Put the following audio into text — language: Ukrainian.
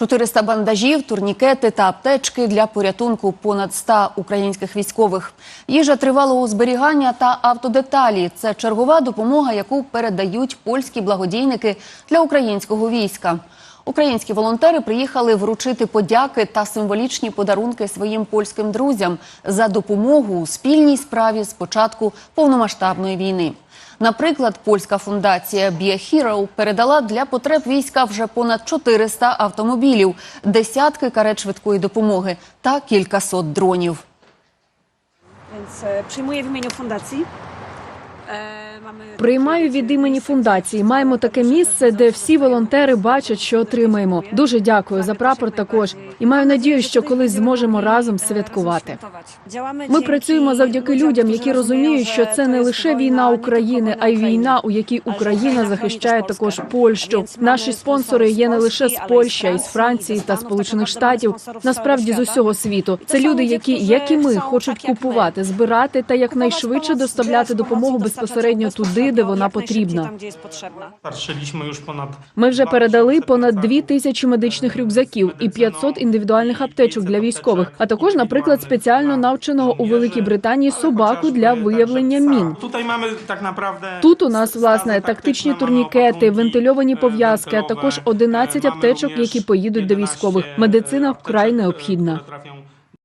400 бандажів, турнікети та аптечки для порятунку понад 100 українських військових. Їжа тривалого зберігання та автодеталі це чергова допомога, яку передають польські благодійники для українського війська. Українські волонтери приїхали вручити подяки та символічні подарунки своїм польським друзям за допомогу у спільній справі з початку повномасштабної війни. Наприклад, польська фундація BioHero передала для потреб війська вже понад 400 автомобілів, десятки карет швидкої допомоги та кількасот дронів. Więc e, przyjmuję w Приймаю від імені фундації. Маємо таке місце, де всі волонтери бачать, що отримаємо. Дуже дякую за прапор також. І маю надію, що колись зможемо разом святкувати. Ми працюємо завдяки людям, які розуміють, що це не лише війна України, а й війна, у якій Україна захищає також Польщу. Наші спонсори є не лише з Польщі, а й з Франції та Сполучених Штатів. Насправді з усього світу. Це люди, які, як і ми, хочуть купувати, збирати та якнайшвидше доставляти допомогу безпосередньо туди, де вона потрібна. Ми вже передали понад дві тисячі медичних рюкзаків і 500 індивідуальних аптечок для військових, а також, наприклад, спеціально навченого у Великій Британії собаку для виявлення мін. Тут у нас власне тактичні турнікети, вентильовані пов'язки, а також 11 аптечок, які поїдуть до військових. Медицина вкрай необхідна. Trafią